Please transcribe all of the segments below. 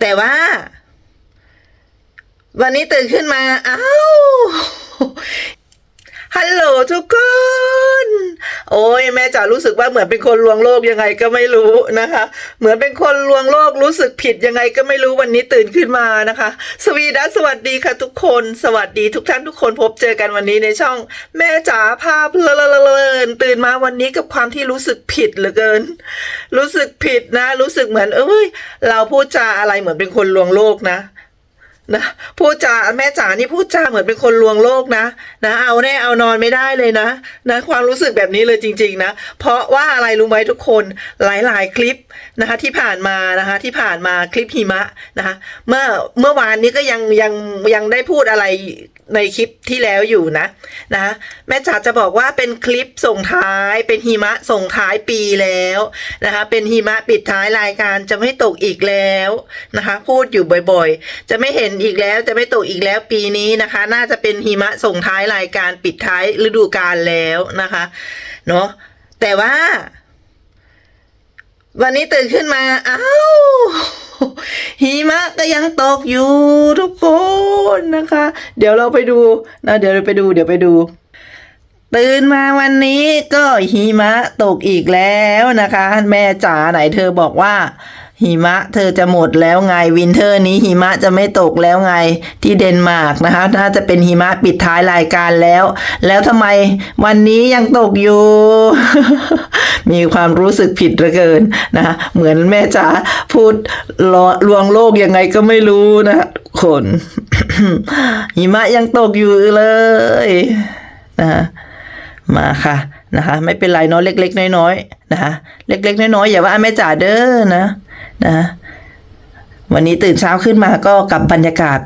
แต่ว่า วันนี้ตื่นขึ้นมา อ้าว ฮัลโหลทุกคน โอ้ยแม่จ๋ารู้สึกว่าเหมือนเป็นคนลวงโลกยังไงก็ไม่รู้นะคะ เหมือนเป็นคนลวงโลกรู้สึกผิดยังไงก็ไม่รู้วันนี้ตื่นขึ้นมานะคะ สวีดัสสวัสดีค่ะทุกคน สวัสดีทุกท่านทุกคนพบเจอกันวันนี้ในช่อง แม่จ๋าภาพเลนตื่นมาวันนี้กับความที่รู้สึกผิดเหลือเกิน รู้สึกผิดนะ รู้สึกเหมือน เอ้ย เราพูดจาอะไรเหมือนเป็นคนลวงโลกนะ นะพูดจาแม่จ๋านี่พูดจาเหมือนเป็นคนลวงโลกนะนะเอาแน่เอานอนไม่ได้เลยนะนะความรู้สึกแบบนี้เลยจริง ๆ นะ เพราะว่าอะไรรู้ไหมทุกคนหลายๆ คลิปนะคะที่ผ่านมานะคะที่ผ่านมาคลิปหิมะนะคะเมื่อเมื่อวานนี้ก็ยังยังยังได้พูดอะไรในคลิปที่แล้วอยู่นะนะแม่จ๋าจะบอกว่าเป็นคลิปส่งท้ายเป็นหิมะส่งท้ายปีแล้วนะคะเป็นหิมะปิดท้ายรายการจะไม่ตกอีกแล้วนะคะพูดอยู่บ่อยๆ จะไม่เห็นอีกแล้วจะไม่ตกอีกแล้วปีนี้นะคะ น่าจะเป็นหิมะส่งท้ายรายการปิดท้ายฤดูกาลแล้วนะคะเนาะแต่ว่า วันนี้ตื่นขึ้นมาอ้าวหิมะก็ยังตกอยู่ทุกคนนะคะ เดี๋ยวเราไปดูนะเดี๋ยวเราไปดู เดี๋ยวไปดูตื่นมาวันนี้ก็หิมะตกอีกแล้วนะคะ แม่จ๋าไหนเธอบอกว่า หิมะเธอจะหมดแล้วไงวินเทอร์นี้หิมะจะไม่ตกแล้วไงที่เดนมาร์กนะคะน่าจะเป็นหิมะปิดท้ายรายการแล้ว แล้วทำไมวันนี้ยังตกอยู่ มีความรู้สึกผิดเหลือเกินนะคะเหมือนแม่จ๋าพูดลลวงโลกยังไงก็ไม่รู้นะคนหิมะยังตกอยู่เลยนะคะมาค่ะนะคะ ไม่เป็นไรเนาะเล็ก ๆ น้อยๆนะคะเล็ก ๆ น้อยๆอย่าว่าแม่จ๋าเด้อนะ นะ วันนี้ตื่นเช้าขึ้นมาก็กับบรรยากาศ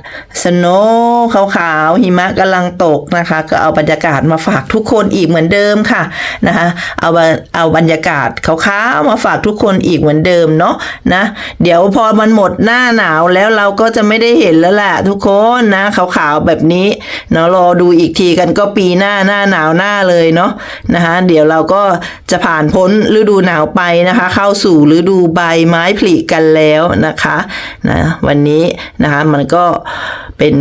สโนว์ขาวๆหิมะกำลังตกนะคะ ก็เอาบรรยากาศมาฝากทุกคนอีกเหมือนเดิมค่ะนะคะเอาเอาบรรยากาศขาวๆมาฝากทุกคนอีกเหมือนเดิมเนาะนะเดี๋ยวพอมันหมดหน้าหนาวแล้วเราก็จะไม่ได้เห็นแล้วแหละทุกคนนะขาวๆแบบนี้เนาะรอดูอีกทีกันก็ปีหน้าหน้าหนาวหน้าเลยเนาะนะคะเดี๋ยวเราก็จะผ่านพ้นฤดูหนาวไปนะคะ เข้าสู่ฤดูใบไม้ผลิกันแล้วนะคะนะวันนี้นะคะมันก็เป็น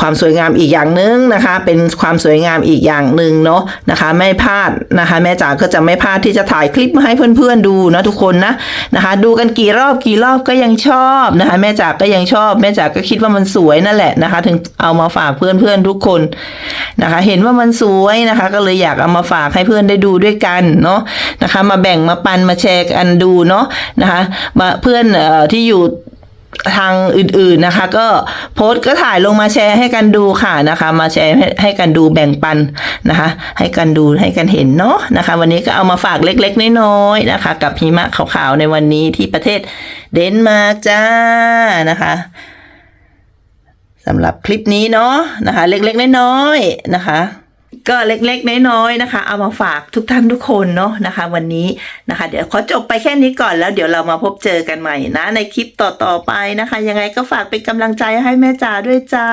ความสวยงามอีกอย่างหนึ่งนะคะ เป็นความสวยงามอีกอย่างหนึ่งเนาะนะคะไม่พลาดนะคะ แม่จ๋าก็จะไม่พลาดที่จะถ่ายคลิปมาให้เพื่อนๆดูนะทุกคนนะนะคะ ดูกันกี่รอบกี่รอบก็ยังชอบนะคะ แม่จ๋าก็ยังชอบ แม่จ๋าก็คิดว่ามันสวยนั่นแหละนะคะ ถึงเอามาฝากเพื่อนๆทุกคนนะคะ เห็นว่ามันสวยนะคะ ก็เลยอยากเอามาฝากให้เพื่อนได้ดูด้วยกันเนาะนะคะ มาแบ่งมาปันมาแชร์กันดูเนาะนะคะมาเพื่อนอที่อยู่ ทางอื่นๆนะคะ ก็โพสต์ก็ถ่ายลงมาแชร์ให้กันดูค่ะนะคะ มาแชร์ให้ให้กันดูแบ่งปันนะคะ ให้กันดูให้กันเห็นเนาะนะคะ วันนี้ก็เอามาฝากเล็กๆน้อยๆนะคะ กับหิมะขาวๆในวันนี้ที่ประเทศเดนมาร์กจ้านะคะสำหรับคลิปนี้เนาะนะคะ เล็กๆน้อยๆนะคะ ก็เล็กๆ น้อยๆนะคะ เอามาฝากทุกท่านทุกคนเนาะนะคะ วันนี้นะคะ เดี๋ยวขอจบไปแค่นี้ก่อนแล้วเดี๋ยวเรามาพบเจอกันใหม่นะ ในคลิปต่อๆไปนะคะ ยังไงก็ฝากเป็นกำลังใจให้แม่จ๋าด้วยจ้า